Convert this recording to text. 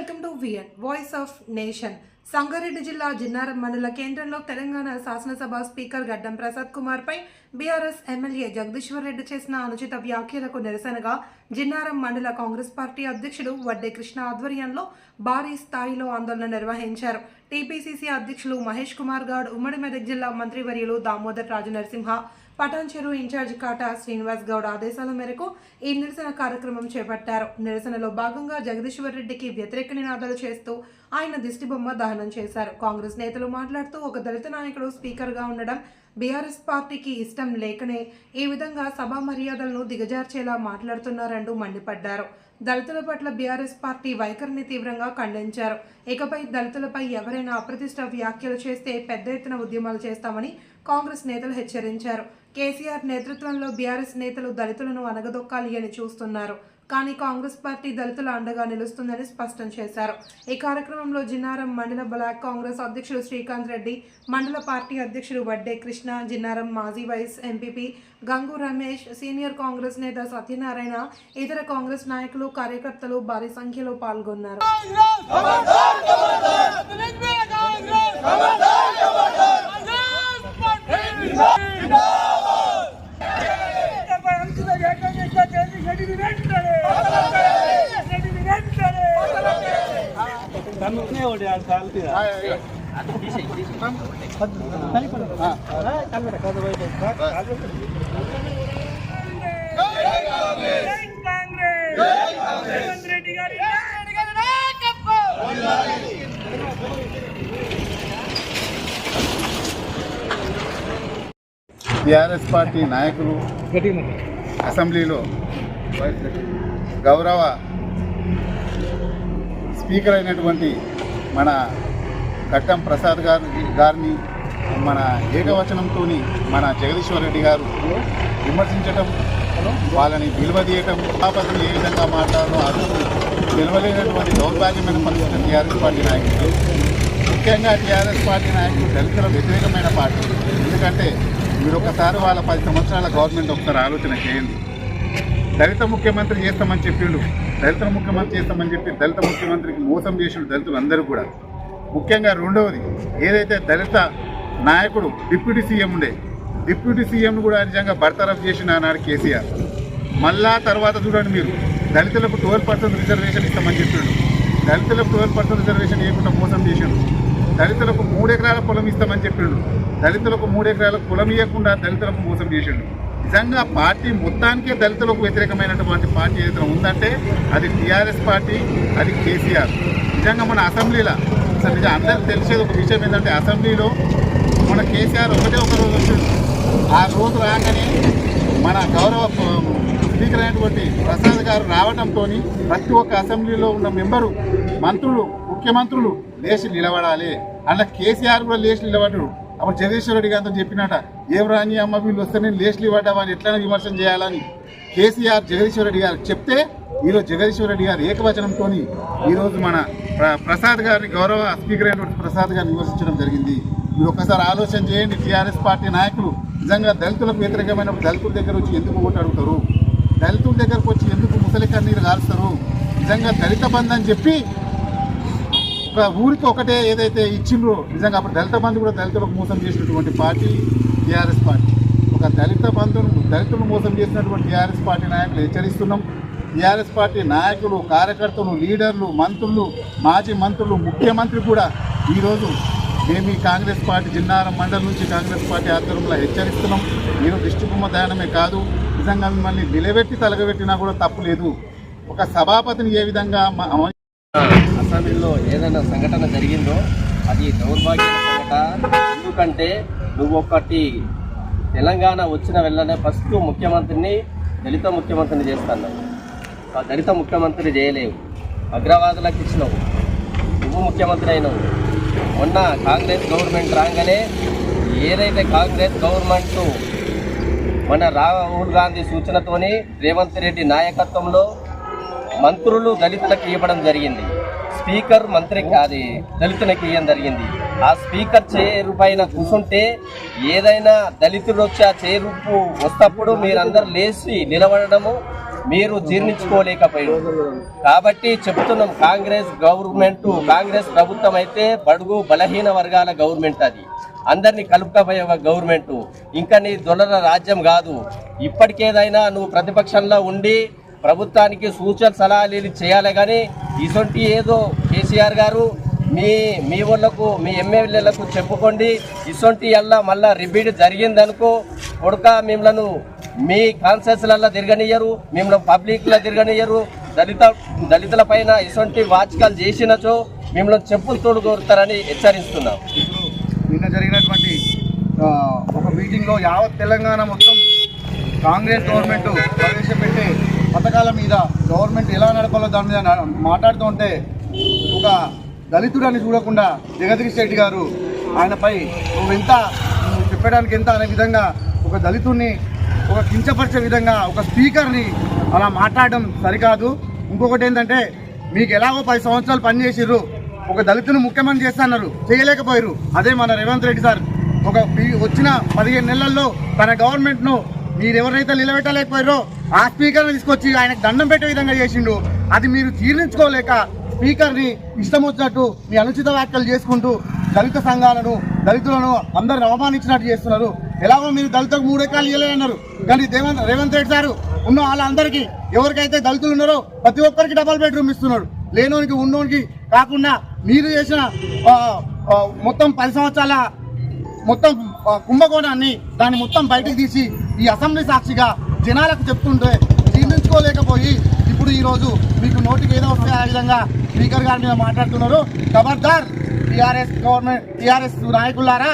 Voice of nation Sangareddy జిల్లా జిన్నారం మండల కేంద్రంలో తెలంగాణ శాసనసభ స్పీకర్ గడ్డం ప్రసాద్ కుమార్ పై బీఆర్ఎస్ ఎమ్మెల్యే జగదీశ్వర్ రెడ్డి చేసిన అనుచిత వ్యాఖ్యలకు నిరసనగా జిన్నారం మండల కాంగ్రెస్ పార్టీ అధ్యక్షుడు వడ్డే కృష్ణ ఆధ్వర్యంలో భారీ స్థాయిలో ఆందోళన నిర్వహించారు. టీపీసీసీ అధ్యక్షులు మహేష్ కుమార్ గౌడ్ ఉమ్మడి మెదక్ జిల్లా మంత్రివర్యులు దామోదర్ రాజు నరసింహ పటాన్ చెరువు ఇన్ఛార్జ్ కాటా శ్రీనివాస్ గౌడ్ ఆదేశాల మేరకు ఈ నిరసన కార్యక్రమం చేపట్టారు. నిరసనలో భాగంగా జగదీశ్వర్ రెడ్డికి వ్యతిరేక నినాదాలు చేస్తూ ఆయన దిష్టిబొమ్మ దహనం చేశారు. కాంగ్రెస్ నేతలు మాట్లాడుతూ ఒక దళిత నాయకుడు స్పీకర్గా ఉండడం బీఆర్ఎస్ పార్టీకి ఇష్టం లేకనే ఈ విధంగా సభా మర్యాదలను దిగజార్చేలా మాట్లాడుతున్నారంటూ మండిపడ్డారు. దళితుల పట్ల బీఆర్ఎస్ పార్టీ వైఖరిని తీవ్రంగా ఖండించారు. ఇకపై దళితులపై ఎవరైనా అప్రతిష్ట వ్యాఖ్యలు చేస్తే పెద్ద ఎత్తున ఉద్యమాలు చేస్తామని కాంగ్రెస్ నేతలు హెచ్చరించారు. కేసీఆర్ నేతృత్వంలో బీఆర్ఎస్ నేతలు దళితులను అనగదొక్కాలి అని చూస్తున్నారు. కానీ కాంగ్రెస్ పార్టీ దళితుల అండగా నిలుస్తుందని స్పష్టం చేశారు. ఈ కార్యక్రమంలో జిన్నారం మండల బ్లాక్ కాంగ్రెస్ అధ్యక్షుడు శ్రీకాంత్ రెడ్డి మండల పార్టీ అధ్యక్షుడు వడ్డే కృష్ణ జిన్నారం మాజీ vice MPP Gangu Ramesh senior Congress నేత సత్యనారాయణ ఇతర కాంగ్రెస్ నాయకులు కార్యకర్తలు భారీ సంఖ్యలో పాల్గొన్నారు. టిఆర్ఎస్ పార్టీ నాయకులు అసెంబ్లీలో గౌరవ స్పీకర్ అయినటువంటి మన కట్టం ప్రసాద్ గారు గారిని మన ఏకవచనంతో మన జగదీశ్వర్ రెడ్డి గారు విమర్శించటం వాళ్ళని విలువదీయటం సభాపతిని ఏ విధంగా మాట్లాడాలో అసలు నిలవలేనటువంటి దౌర్భాగ్యమైన పరిస్థితి టీఆర్ఎస్ పార్టీ నాయకులు ముఖ్యంగా టీఆర్ఎస్ పార్టీ నాయకులు దళితుల వ్యతిరేకమైన పార్టీ. ఎందుకంటే మీరు ఒకసారి వాళ్ళ పది సంవత్సరాల గవర్నమెంట్ ఒకసారి ఆలోచన చేయండి. దళిత ముఖ్యమంత్రి చేస్తామని చెప్పిండు. దళిత ముఖ్యమంత్రి చేస్తామని చెప్పి దళిత ముఖ్యమంత్రికి మోసం చేసిండు దళితులందరూ కూడా. ముఖ్యంగా రెండవది ఏదైతే దళిత నాయకుడు డిప్యూటీ సీఎం ఉండే డిప్యూటీ సీఎంను కూడా నిజంగా బర్తరఫ్ చేసిన ఆనాడు కేసీఆర్. మళ్ళా తర్వాత చూడండి మీరు దళితులకు ట్వెల్వ్ పర్సెంట్ రిజర్వేషన్ ఇస్తామని చెప్పిండు. దళితులకు ట్వెల్వ్ పర్సెంట్ రిజర్వేషన్ ఇవ్వకుండా మోసం చేసిండు. దళితులకు మూడు ఎకరాల పొలం ఇస్తామని చెప్పిండు. దళితులకు మూడు ఎకరాల పొలం ఇవ్వకుండా దళితులకు మోసం చేసిండు. నిజంగా పార్టీ మొత్తానికే దళితులకు వ్యతిరేకమైనటువంటి పార్టీ ఏదైనా ఉందంటే అది టీఆర్ఎస్ పార్టీ అది కేసీఆర్. నిజంగా మన అసెంబ్లీలో అసలు నిజంగా అందరికి తెలిసేది ఒక విషయం ఏంటంటే అసెంబ్లీలో మన కేసీఆర్ ఒకటే ఒక రోజు వచ్చింది ఆ రోజు రాగానే మన గౌరవ స్పీకర్ అయినటువంటి ప్రసాద్ గారు రావడంతో ప్రతి ఒక్క అసెంబ్లీలో ఉన్న మెంబరు మంత్రులు ముఖ్యమంత్రులు లేచి నిలబడాలి. అలా కేసీఆర్ కూడా లేచి నిలబడ్డాడు. అప్పుడు జగదీశ్వర రెడ్డి గారితో చెప్పినట ఏం రాని అమ్మ వీళ్ళు వస్తే నేను లేస్లు ఇవ్వడం ఎట్లైనా విమర్శన చేయాలని కేసీఆర్ జగదీశ్వర రెడ్డి గారు చెప్తే ఈరోజు జగదీశ్వర రెడ్డి గారు ఏకవచనంతో ఈరోజు మన ప్రసాద్ గారిని గౌరవ స్పీకర్ అయినటువంటి ప్రసాద్ గారిని విమర్శించడం జరిగింది. మీరు ఒకసారి ఆలోచన చేయండి టీఆర్ఎస్ పార్టీ నాయకులు నిజంగా దళితులకు వ్యతిరేకమైన దళితుల దగ్గర వచ్చి ఎందుకు ఓటు అడుగుతారు? దళితుల దగ్గరకు వచ్చి ఎందుకు ముసలి కన్నీరు కాలుస్తారు నిజంగా దళిత బంధు అని చెప్పి ఊరికి ఒకటే ఏదైతే ఇచ్చిండ్రో నిజంగా అప్పుడు దళిత బంధు కూడా దళితులకు మోసం చేసినటువంటి పార్టీ టీఆర్ఎస్ పార్టీ. ఒక దళిత బంధువును దళితులను మోసం చేసినటువంటి టీఆర్ఎస్ పార్టీ నాయకులు హెచ్చరిస్తున్నాం. టీఆర్ఎస్ పార్టీ నాయకులు కార్యకర్తలు లీడర్లు మంత్రులు మాజీ మంత్రులు ముఖ్యమంత్రి కూడా ఈరోజు మేము ఈ కాంగ్రెస్ పార్టీ జిన్నారం మండలం నుంచి కాంగ్రెస్ పార్టీ ఆధ్వర్యంలో హెచ్చరిస్తున్నాం. మీరు దిష్టిబొమ్మ దానమే కాదు నిజంగా మిమ్మల్ని నిలబెట్టి తలగబెట్టినా కూడా తప్పు లేదు. ఒక సభాపతిని ఏ విధంగా మ- ఏదైనా సంఘటన జరిగిందో అది దౌర్భాగ్య సంఘటన. ఎందుకంటే నువ్వు ఒకటి తెలంగాణ వచ్చిన వెళ్ళనే ఫస్ట్ ముఖ్యమంత్రిని దళిత ముఖ్యమంత్రిని చేస్తాను ఆ దళిత ముఖ్యమంత్రి చేయలేవు. అగ్రవాదులకు ఇచ్చినావు. నువ్వు ముఖ్యమంత్రి అయినావు. మొన్న కాంగ్రెస్ గవర్నమెంట్ రాగానే ఏదైతే కాంగ్రెస్ గవర్నమెంట్ మన రాహుల్ గాంధీ సూచనతోని రేవంత్ రెడ్డి నాయకత్వంలో మంత్రులు దళితులకు ఇవ్వడం జరిగింది. స్పీకర్ మంత్రికి అది దళితులకు ఇవ్వడం జరిగింది? ఆ స్పీకర్ చైర్ పైన కూర్చుంటే ఏదైనా దళితుడు వచ్చి ఆ చైర్ వస్తప్పుడు మీరందరూ లేచి నిలబడము మీరు జీర్ణించుకోలేకపోయారు. కాబట్టి చెప్తున్నాం కాంగ్రెస్ గవర్నమెంట్ కాంగ్రెస్ ప్రభుత్వం అయితే బడుగు బలహీన వర్గాల గవర్నమెంట్ అది. అందరినీ కలుపుకపోయే ఒక గవర్నమెంట్. ఇంకా నీ దొలర రాజ్యం కాదు. ఇప్పటికేదైనా నువ్వు ప్రతిపక్షంలో ఉండి ప్రభుత్వానికి సూచన సలహాలు చేయాలి కానీ ఇటువంటి ఏదో కేసీఆర్ గారు మీ మీ వాళ్ళకు మీ ఎమ్మెల్యేలకు చెప్పుకోండి. ఇటువంటి అలా మళ్ళా రిపీట్ జరిగిందనుకో కొడుక మిమ్మల్ని మీ కాన్సెస్లలో తిరగనియ్యరు మిమ్మల్ని పబ్లిక్లో తిరగనియ్యరు. దళిత దళితుల పైన ఇటువంటి వాచకాలు చేసినచో మిమ్మల్ని చెప్పులు తోడు కోరుతారని హెచ్చరిస్తున్నాం. నిన్న జరిగినటువంటి ఒక మీటింగ్లో యావత్ తెలంగాణ మొత్తం కాంగ్రెస్ గవర్నమెంట్ ప్రవేశపెట్టే పథకాల మీద గవర్నమెంట్ ఎలా నడపాలో దాని మీద మాట్లాడుతూ ఉంటే ఒక దళితుడని చూడకుండా జగదీష్ రెడ్డి గారు ఆయనపై నువ్వు ఎంత చెప్పడానికి ఎంత అనే విధంగా ఒక దళితుడిని ఒక కించపరిచే విధంగా ఒక స్పీకర్ని అలా మాట్లాడడం సరికాదు. ఇంకొకటి ఏంటంటే మీకు ఎలాగో పది సంవత్సరాలు పనిచేసిర్రు ఒక దళితుని ముఖ్యమంత్రి చేస్తున్నారు చేయలేకపోయారు అదే మన రేవంత్ రెడ్డి సార్. ఒక పి- వచ్చిన పదిహేను నెలల్లో తన గవర్నమెంట్ను మీరెవరైతే నిలబెట్టలేకపోయారో ఆ స్పీకర్ని తీసుకొచ్చి ఆయనకు దండం పెట్టే విధంగా చేసిండు. అది మీరు తీర్ణించుకోలేక స్పీకర్ని ఇష్టం వచ్చినట్టు మీ అనుచిత వ్యాఖ్యలు చేసుకుంటూ దళిత సంఘాలను దళితులను అందరిని అవమానించినట్టు చేస్తున్నారు. ఎలాగో మీరు దళితులకు మూడు ఎకరాలు ఇవ్వలేదన్నారు కానీ దేవంత్ రేవంత్ రెడ్డి సారు ఉన్న వాళ్ళందరికీ ఎవరికైతే దళితులు ఉన్నారో ప్రతి ఒక్కరికి డబల్ బెడ్రూమ్ ఇస్తున్నాడు లేనోనికి ఉన్నోనికి కాకుండా మీరు చేసిన మొత్తం పది సంవత్సరాల మొత్తం కుంభకోణాన్ని దాన్ని మొత్తం బయటకు తీసి ఈ అసెంబ్లీ సాక్షిగా జనాలకు చెప్తుంటే జీర్ణించుకోలేకపోయి ఇప్పుడు ఈరోజు మీకు నోటికి ఏదో వస్తే ఆ విధంగా స్పీకర్ గారి మీద మాట్లాడుతున్నారు. ఖబర్దార్ టీఆర్ఎస్ గవర్నమెంట్ టీఆర్ఎస్ నాయకులారా.